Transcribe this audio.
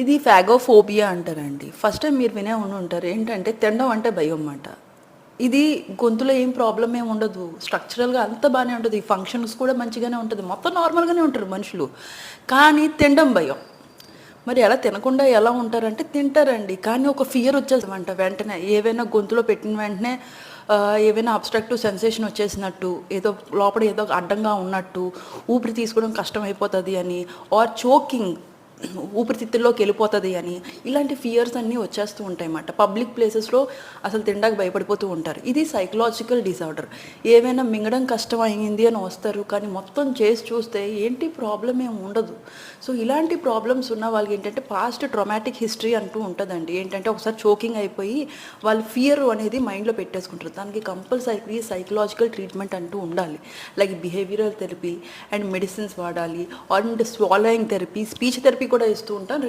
ఇది ఫ్యాగోఫోబియా అంటారండి. First time మీరు వినే ఉండి ఉంటారు. ఏంటంటే తినడం అంటే భయం అన్నమాట. ఇది గొంతులో ఏం ప్రాబ్లం ఏమి ఉండదు. స్ట్రక్చరల్గా అంత బాగానే ఉంటుంది ఫంక్షన్స్ కూడా మంచిగానే ఉంటుంది. మొత్తం నార్మల్గానే ఉంటారు మనుషులు. కానీ తినడం భయం. మరి ఎలా తినకుండా ఎలా ఉంటారంటే తింటారండి. కానీ ఒక ఫియర్ వచ్చేసమంట వెంటనే. ఏవైనా గొంతులో పెట్టిన వెంటనే ఏవైనా అబ్స్ట్రక్టివ్ సెన్సేషన్ వచ్చేసినట్టు ఏదో లోపల ఏదో అడ్డంగా ఉన్నట్టు ఊపిరి తీసుకోవడం కష్టం అయిపోతుంది అని ఆర్ చోకింగ్ ఊపిరితిత్తుల్లోకి వెళ్ళిపోతుంది అని. ఇలాంటి ఫియర్స్ అన్నీ వచ్చేస్తూ ఉంటాయి అన్నమాట పబ్లిక్ ప్లేసెస్లో అసలు తినడానికి భయపడిపోతూ ఉంటారు. ఇది సైకలాజికల్ డిసార్డర్ ఏమైనా మింగడం కష్టం అయింది అని వస్తారు. కానీ మొత్తం చేసి చూస్తే ఏంటి ప్రాబ్లం ఏమి ఉండదు. సో ఇలాంటి ప్రాబ్లమ్స్ ఉన్న వాళ్ళకి ఏంటంటే పాస్ట్ ట్రొమాటిక్ హిస్టరీ అంటూ ఉంటుందండి. ఏంటంటే ఒకసారి చోకింగ్ అయిపోయి వాళ్ళు ఫియర్ అనేది మైండ్లో పెట్టేసుకుంటారు. దానికి కంపల్సరీ సైకలాజికల్ ట్రీట్మెంట్ అంటూ ఉండాలి. Like behavioural therapy and medicines వాడాలి. And swallowing therapy speech therapy కూడా ఇస్తూ ఉంటాను.